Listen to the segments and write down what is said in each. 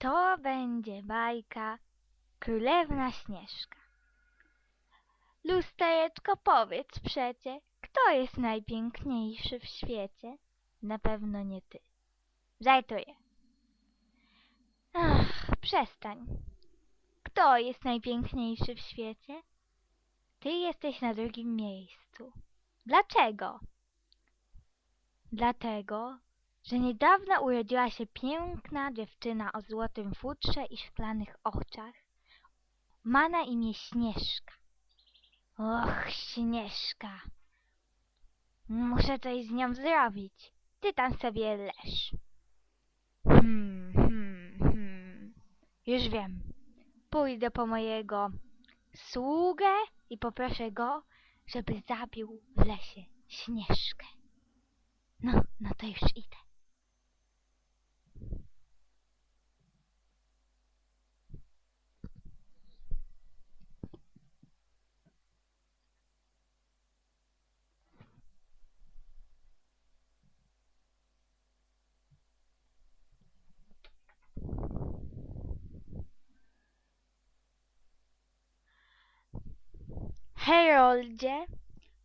To będzie bajka Królewna Śnieżka. Lustereczko, powiedz przecie, kto jest najpiękniejszy w świecie? Na pewno nie ty. Żartuję. Ach, przestań. Kto jest najpiękniejszy w świecie? Ty jesteś na drugim miejscu. Dlaczego? Dlatego, że niedawno urodziła się piękna dziewczyna o złotym futrze i szklanych oczach. Ma na imię Śnieżka. Och, Śnieżka. Muszę coś z nią zrobić. Ty tam sobie leż. Hmm, hmm, hmm. Już wiem. Pójdę po mojego sługę i poproszę go, żeby zabił w lesie Śnieżkę. No, no to już idę. Heroldzie,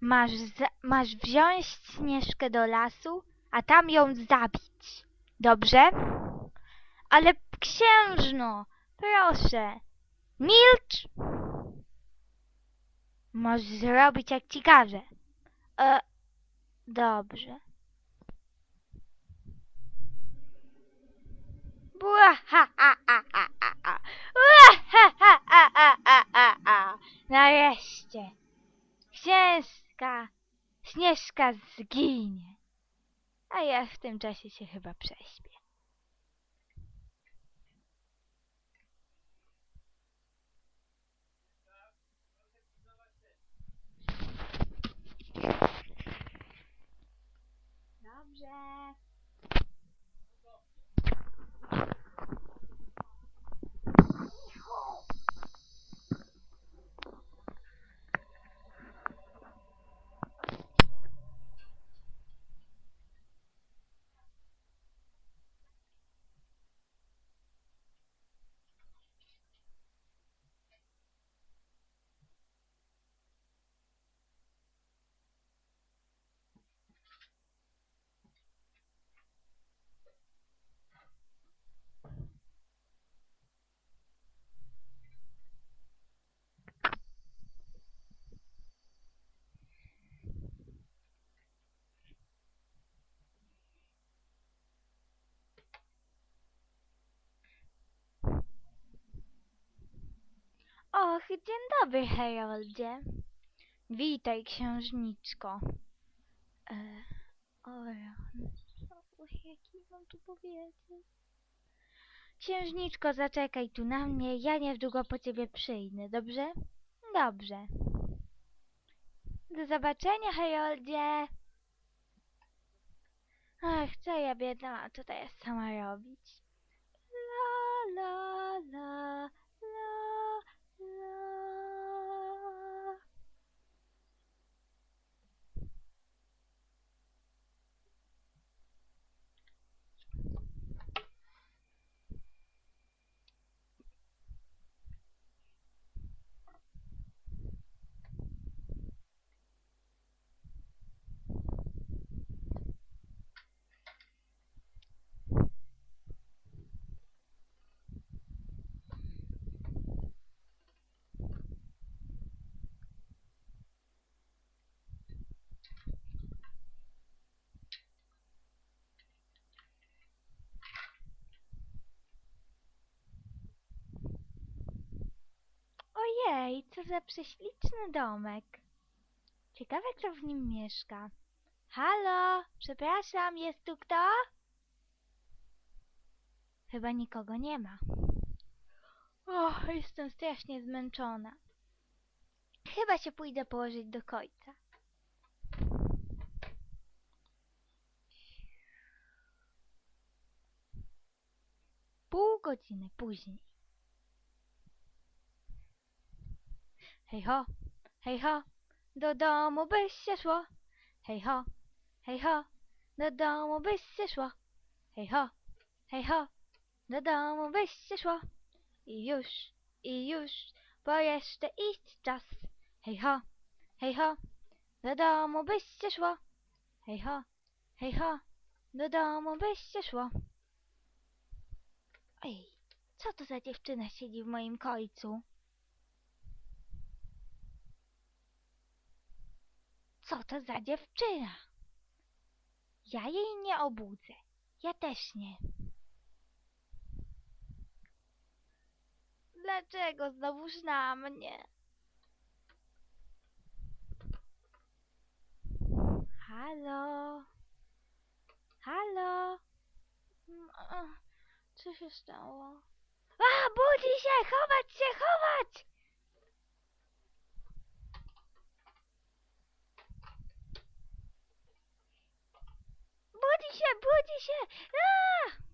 masz, wziąć Śnieżkę do lasu, a tam ją zabić. Dobrze? Ale księżno, proszę, milcz! Możesz zrobić jak ci każę. E, dobrze. Śnieżka zginie. A ja w tym czasie się chyba prześpię. Dobrze. Och, dzień dobry, Heroldzie. Witaj, księżniczko. E, o, rany. O, jaki mam tu powiedzieć? Księżniczko, zaczekaj tu na mnie, ja niedługo po ciebie przyjdę, dobrze? Dobrze. Do zobaczenia, Heroldzie. Ach, co ja biedna mam tutaj sama robić? La, la, la, la. Ojej, co za prześliczny domek. Ciekawe, kto w nim mieszka. Halo, przepraszam, jest tu kto? Chyba nikogo nie ma. Och, jestem strasznie zmęczona. Chyba się pójdę położyć do końca. Pół godziny później. Hej ho, hej ho, do domu byś się szło. Hej ho, hej ho, do domu byś się szło. Hej ho, hej ho, Do domu byś się szło. I już, i już, bo jeszcze iść czas. Hej ho, hej ho, do domu byś się szło. Hej ho, hej ho, do domu byś się szło. Ej, co to za dziewczyna siedzi w moim końcu? Co to za dziewczyna? Ja jej nie obudzę. Ja też nie. Dlaczego znowuż na mnie? Halo? Halo? Mm, Co się stało? A, budzi się! Chować się, chować! Budzi się, budzi się! A!